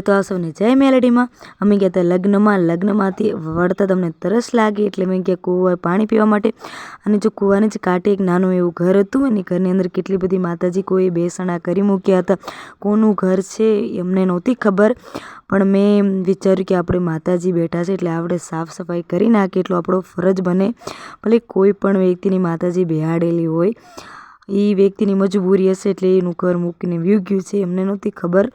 તો આ સૌને જય મેલેડીમાં. અમે ગયા હતા લગ્નમાં. લગ્નમાંથી વળતા તમને તરસ લાગી એટલે મેં ગયા કૂવા પાણી પીવા માટે. અને જો કૂવાની જ કાંઠે એક નાનું એવું ઘર હતું અને ઘરની અંદર કેટલી બધી માતાજી કોઈ બેસણા કરી મૂક્યા હતા. કોનું ઘર છે એમને નહોતી ખબર. પણ મેં વિચાર્યું કે આપણે માતાજી બેઠા છે એટલે આપણે સાફ સફાઈ કરી નાખીએ એટલો આપણો ફરજ બને. ભલે કોઈ પણ વ્યક્તિની માતાજી બેહાડેલી હોય. એ વ્યક્તિની મજબૂરી હશે એટલે એનું ઘર મૂકીને વ્યૂ ગયું છે. એમને નહોતી ખબર.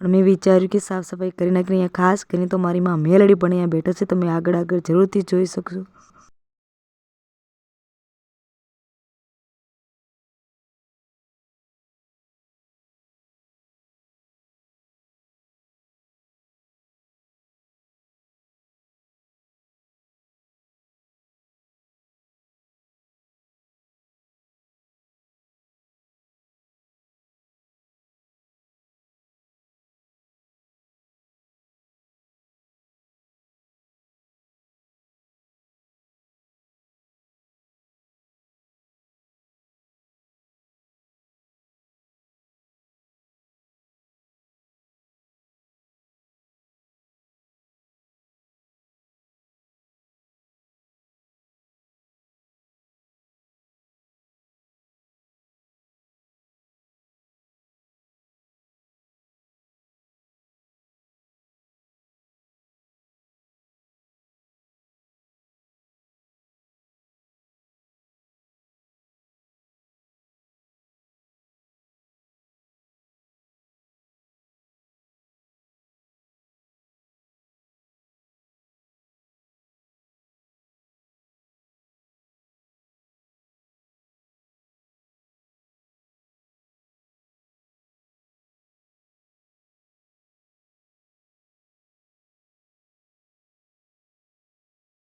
પણ મેં વિચાર્યું કે સાફ સફાઈ કરી નાખીને અહીંયા ખાસ કરીને તો મારી માં મેલડી પણ અહીંયા બેઠો છે તમે આગળ આગળ જરૂરથી જોઈ શકશો